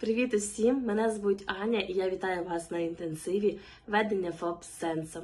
Привіт усім! Мене звуть Аня і я вітаю вас на інтенсиві ведення ФОП з сенсом.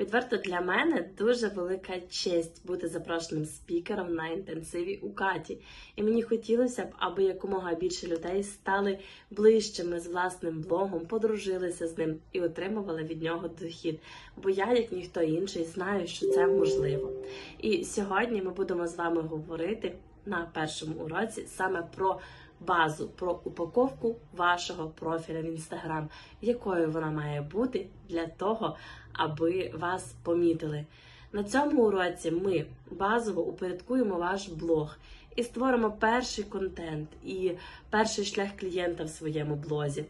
Відверто для мене дуже велика честь бути запрошеним спікером на інтенсиві у Каті. І мені хотілося б, аби якомога більше людей стали ближчими з власним блогом, подружилися з ним і отримували від нього дохід. Бо я, як ніхто інший, знаю, що це можливо. І сьогодні ми будемо з вами говорити на першому уроці саме про базу про упаковку вашого профіля в інстаграм, якою вона має бути для того, аби вас помітили. На цьому уроці ми базово упорядкуємо ваш блог і створимо перший контент і перший шлях клієнта в своєму блозі.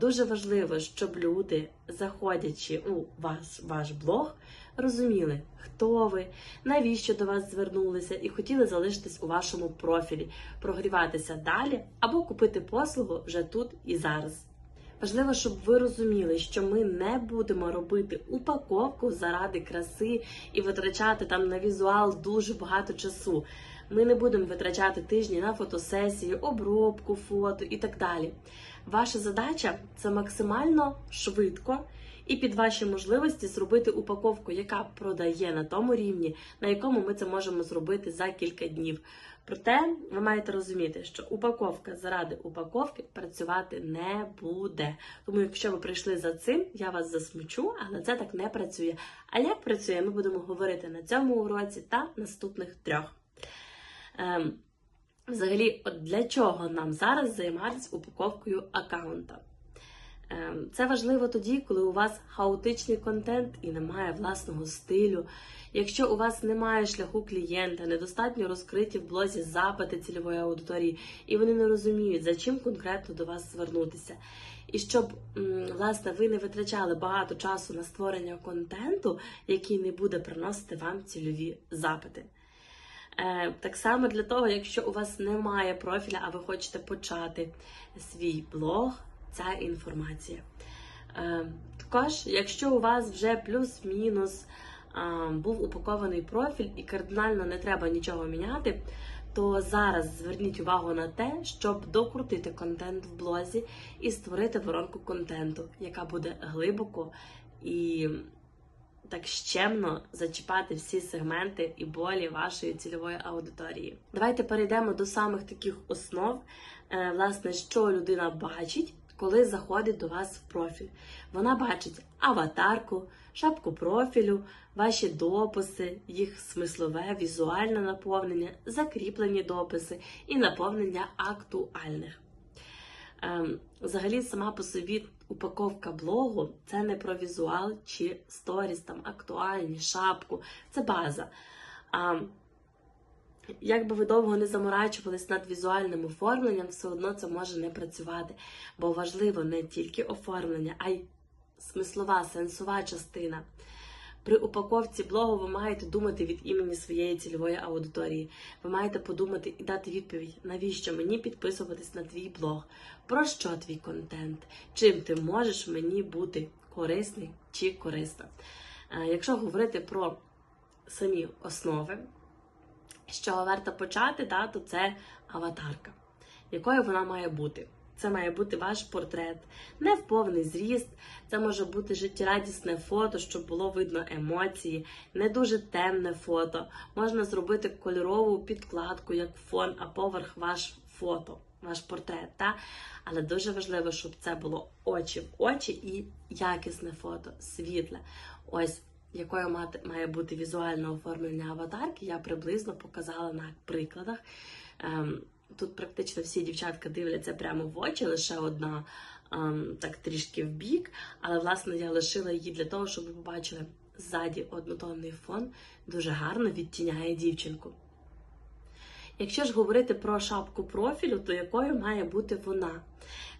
Дуже важливо, щоб люди, заходячи у ваш, ваш блог, розуміли, хто ви, навіщо до вас звернулися, і хотіли залишитись у вашому профілі, прогріватися далі або купити послугу вже тут і зараз. Важливо, щоб ви розуміли, що ми не будемо робити упаковку заради краси і витрачати там на візуал дуже багато часу. Ми не будемо витрачати тижні на фотосесії, обробку фото і так далі. Ваша задача це максимально швидко і під ваші можливості зробити упаковку, яка продає на тому рівні, на якому ми це можемо зробити за кілька днів. Проте ви маєте розуміти, що упаковка заради упаковки працювати не буде. Тому, якщо ви прийшли за цим, я вас засмучу, але це так не працює. А як працює, ми будемо говорити на цьому уроці та наступних трьох. Ем, взагалі, от для чого нам зараз займатися упаковкою аккаунта? Ем, Це важливо тоді, коли у вас хаотичний контент і немає власного стилю. Якщо у вас немає шляху клієнта, недостатньо розкриті в блозі запити цільової аудиторії, і вони не розуміють, за чим конкретно до вас звернутися. І щоб власне ви не витрачали багато часу на створення контенту, який не буде приносити вам цільові запити. Е, Так само для того, якщо у вас немає профіля, а ви хочете почати свій блог, ця інформація. Е, Також, якщо у вас вже плюс-мінус е, був упакований профіль і кардинально не треба нічого міняти, то зараз зверніть увагу на те, щоб докрутити контент в блозі і створити воронку контенту, яка буде глибоко і так щемно зачіпати всі сегменти і болі вашої цільової аудиторії. Давайте перейдемо до самих таких основ, е, власне, що людина бачить, коли заходить до вас в профіль. Вона бачить аватарку, шапку профілю, ваші дописи, їх смислове, візуальне наповнення, закріплені дописи і наповнення актуальних. Ем, Взагалі, сама по собі упаковка блогу це не про візуал чи сторіс, там актуальні, шапку, це база. А, як би ви довго не заморачувались над візуальним оформленням, все одно це може не працювати. Бо важливо не тільки оформлення, а й смислова, сенсова частина. При упаковці блогу ви маєте думати від імені своєї цільової аудиторії. Ви маєте подумати і дати відповідь, навіщо мені підписуватись на твій блог, про що твій контент, чим ти можеш мені бути корисний чи корисна. Е, Якщо говорити про самі основи, з чого варто почати, да, то це аватарка. Якою вона має бути? Це має бути ваш портрет, не в повний зріст. Це може бути життєрадісне фото, щоб було видно емоції, не дуже темне фото. Можна зробити кольорову підкладку як фон, а поверх ваш фото, ваш портрет. Та? Але дуже важливо, щоб це було очі в очі і якісне фото, світле. Ось якою має бути візуальне оформлення аватарки, я приблизно показала на прикладах. Ем, Тут практично всі дівчатка дивляться прямо в очі, лише одна ем, так трішки в бік, але власне я лишила її для того, щоб ви побачили ззаді однотонний фон, дуже гарно відтіняє дівчинку. Якщо ж говорити про шапку профілю, то якою має бути вона?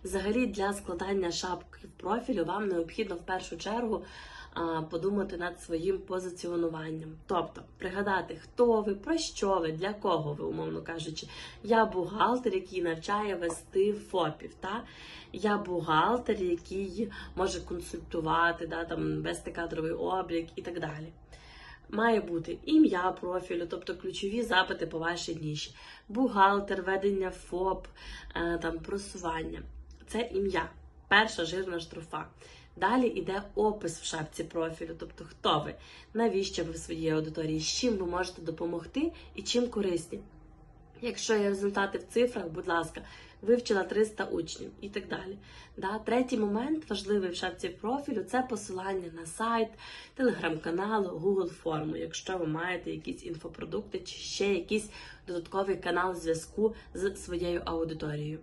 Взагалі, для складання шапки профілю вам необхідно в першу чергу подумати над своїм позиціонуванням. Тобто пригадати, хто ви, про що ви, для кого ви, умовно кажучи. Я бухгалтер, який навчає вести ФОПів. Та? Я бухгалтер, який може консультувати, да, там, вести кадровий облік і так далі. Має бути ім'я профілю, тобто ключові запити по вашій ніші, бухгалтер, ведення ФОП, е, там просування. це ім'я, перша жирна штрофа. Далі йде опис в шапці профілю, тобто хто ви, навіщо ви в своїй аудиторії, з чим ви можете допомогти і чим корисні. Якщо є результати в цифрах, будь ласка, вивчила 300 учнів і так далі. Да? Третій момент важливий в шапці профілю це посилання на сайт, телеграм-канал, Google форму, якщо ви маєте якісь інфопродукти чи ще якийсь додатковий канал зв'язку з своєю аудиторією.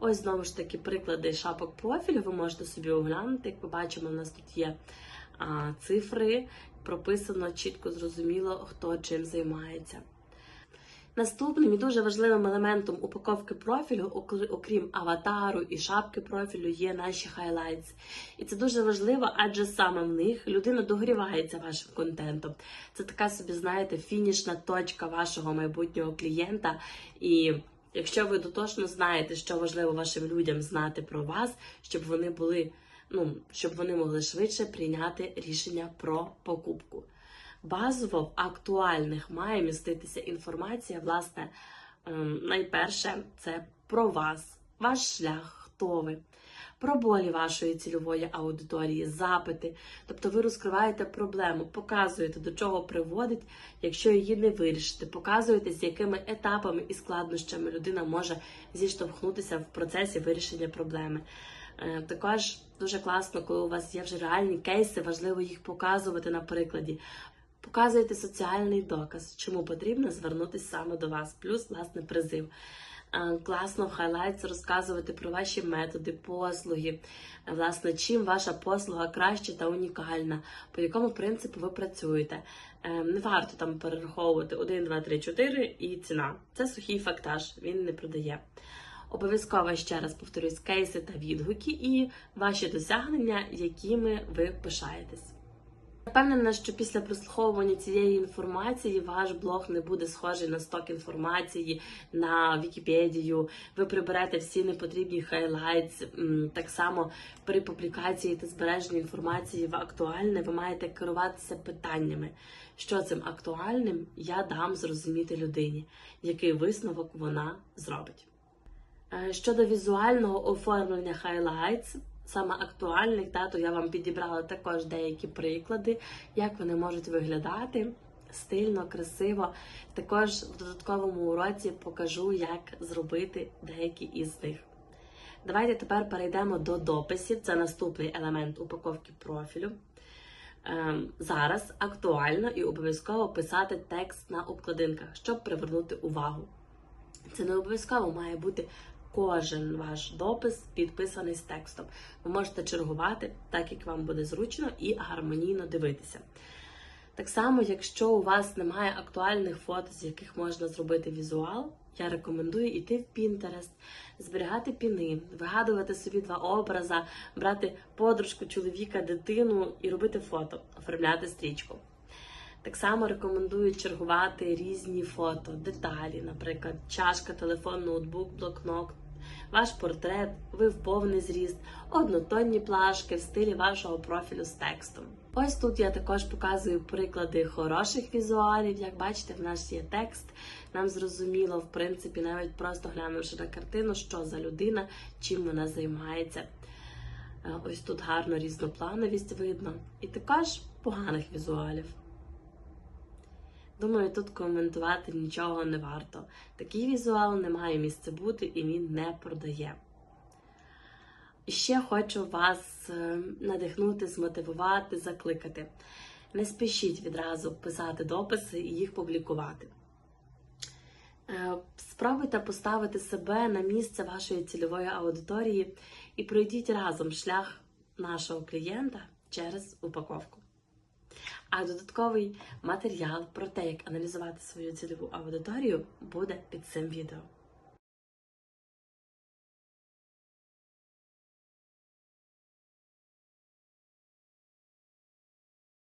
Ось знову ж таки приклади шапок профілю. Ви можете собі оглянути. Як ми бачимо, у нас тут є а, цифри, прописано чітко зрозуміло, хто чим займається. Наступним і дуже важливим елементом упаковки профілю, окрім аватару і шапки профілю, є наші хайлайтс. І це дуже важливо, адже саме в них людина догрівається вашим контентом. Це така собі, знаєте, фінішна точка вашого майбутнього клієнта. І якщо ви дотошно знаєте, що важливо вашим людям знати про вас, щоб вони були, ну щоб вони могли швидше прийняти рішення про покупку. Базово в актуальних має міститися інформація, власне, ем, найперше це про вас, ваш шлях, хто ви, про болі вашої цільової аудиторії, запити. Тобто ви розкриваєте проблему, показуєте, до чого приводить, якщо її не вирішите, показуєте, з якими етапами і складнощами людина може зіштовхнутися в процесі вирішення проблеми. Е, Також дуже класно, коли у вас є вже реальні кейси, важливо їх показувати на прикладі. Показуєте соціальний доказ, чому потрібно звернутися саме до вас, плюс власне призив. Е, Класно в хайлайтс розказувати про ваші методи, послуги, власне, чим ваша послуга краща та унікальна, по якому принципу ви працюєте. Е, Не варто там перераховувати 1, 2, 3, 4 і ціна. Це сухий фактаж, він не продає. Обов'язково ще раз повторюсь кейси та відгуки і ваші досягнення, якими ви пишаєтесь. Впевнена, що після прослуховування цієї інформації ваш блог не буде схожий на сток інформації на Вікіпедію. Ви приберете всі непотрібні хайлайтс. Так само при публікації та збереженні інформації в актуальне ви маєте керуватися питаннями. Що цим актуальним я дам зрозуміти людині, який висновок вона зробить. Е, Щодо візуального оформлення highlights, саме актуальних, да, то я вам підібрала також деякі приклади, як вони можуть виглядати стильно, красиво. Також в додатковому уроці покажу, як зробити деякі із них. Давайте тепер перейдемо до дописів. Це наступний елемент упаковки профілю. Ем, Зараз актуально і обов'язково писати текст на обкладинках, щоб привернути увагу. Це не обов'язково має бути кожен ваш допис підписаний з текстом. Ви можете чергувати так, як вам буде зручно і гармонійно дивитися. Так само, якщо у вас немає актуальних фото, з яких можна зробити візуал, я рекомендую йти в Pinterest, зберігати піни, вигадувати собі два образи, брати подружку, чоловіка, дитину і робити фото, оформляти стрічку. Так само рекомендую чергувати різні фото, деталі, наприклад, чашка, телефон, ноутбук, блокнот, ваш портрет, ви в повний зріст, однотонні плашки в стилі вашого профілю з текстом. Ось тут я також показую приклади хороших візуалів. Як бачите, в нас є текст. Нам зрозуміло, в принципі, навіть просто глянувши на картину, що за людина, чим вона займається. Е, Ось тут гарно різноплановість видно. І також поганих візуалів. Думаю, тут коментувати нічого не варто. Такий візуал не має місця бути і він не продає. Ще хочу вас е, надихнути, змотивувати, закликати. Не спішіть відразу писати дописи і їх публікувати. Е, Спробуйте поставити себе на місце вашої цільової аудиторії і пройдіть разом шлях нашого клієнта через упаковку. А додатковий матеріал про те, як аналізувати свою цільову аудиторію, буде під цим відео.